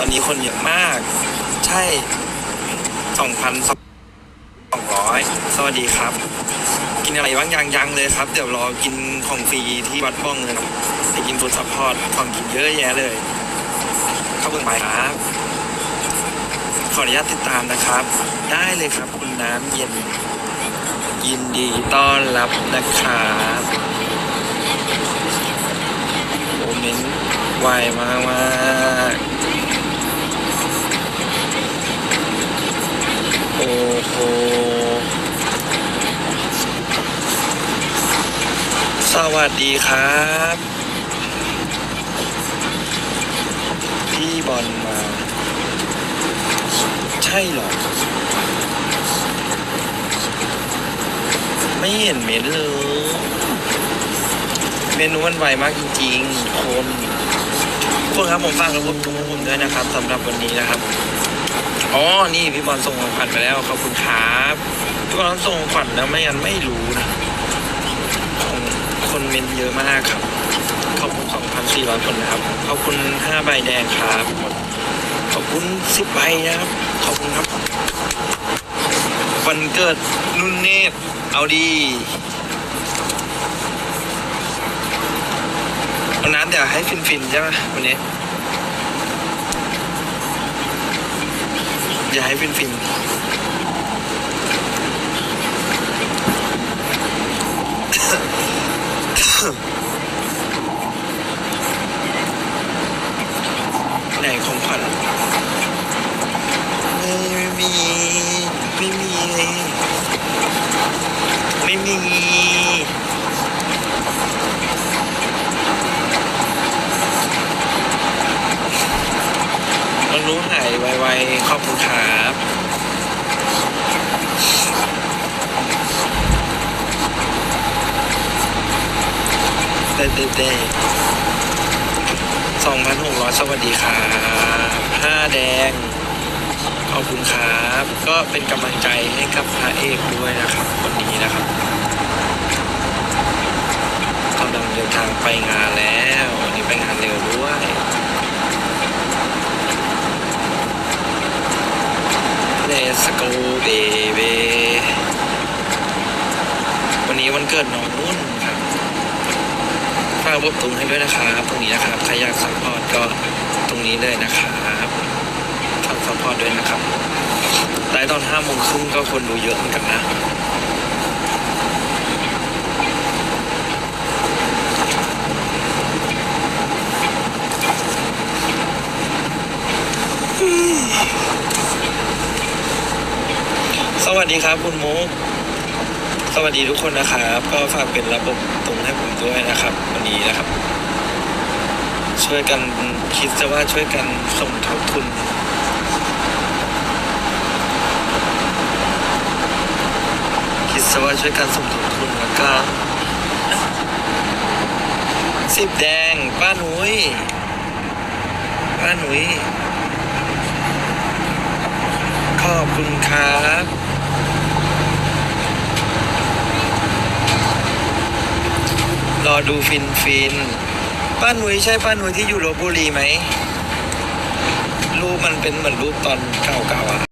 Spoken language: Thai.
อนนี้คนเยอะมาก ใช่สองพันสองร้อยสวัสดีครับ กินอะไรบ้างยังยังเลยครับ เดี๋ยวรอกินของฟรีที่วัดบ้องเลยครับไปกินฟูดซัพพอร์ตของกินเยอะแยะเลยเข้าเพิ่งไปครับ ขออนุญาตติดตามนะครับ ได้เลยครับคุณน้ำเย็น ยินดีต้อนรับนะครับโอเมนต์ไวมาก วัสดีครับ พี่บอลมา ใช่หรอ ไม่เห็นเม็ดเลย เมนูมันไวมากจริงๆคนทุกคนครับผมฝากระบบทุกคนด้วยนะครับสำหรับวันนี้นะครับอ๋อ นี่พี่บอลส่งของขวัญไปแล้ว ขอบคุณครับพี่บอลส่งของขวัญแล้วไม่งั้นไม่รู้นะ คนเมนเยอะมากครับ ขอบคุณ 2,400 คนนะครับ ขอบคุณ 5 ใบแดงครับ ขอบคุณ 10 ใบนะครับ ขอบคุณครับ วันเกิดนุ่นเนตรเอาดีวันนั้นเดี๋ยวให้ฟินฟินๆใช่ไหมวันนี้อย่าให้ฟินฟิ ไหนของขวัญไม่มีไม่มีไม่มีมันรู้หายไวๆขอบคุณครับ เต้เต้เต้สองพันหกร้อยสวัสดีครับห้าแดง ขอบคุณครับ ก็เป็นกำลังใจให้กับพระเอกด้วยนะครับ วันนี้นะครับกำลังเดินทางไปงานแล้ว วันนี้ไปงานเร็วด้วย Let's go baby วันนี้วันเกิดน้องนุ่นครับ ฝากระบตรงให้ด้วยนะครับตรงนี้นะครับใครอยากสัมพอร์ตก็ตรงนี้เลยนะครับฝากสัมพอร์ตด้วยนะครับไลฟ์ตอนห้าโมงครึ่งก็คนดูเยอะเหมือนกันนะสวัสดีครับคุณมุก สวัสดีทุกคนนะครับ ก็ฝากเป็นระบบตรงให้ผมด้วยนะครับ วันนี้นะครับ ช่วยกันคิดซะว่าช่วยกันสมทบทุนคิดซะว่าช่วยกันสมทบทุนแล้วก็สิบแดงป้าหนุยป้าหนุยขอบคุณครับ รอ ดูฟินฟินป้าหนุยใช่ป้าหนุยที่อยู่ลบบุรีไหมรูปมันเป็นเหมือนรูปตอนเก่าๆอะ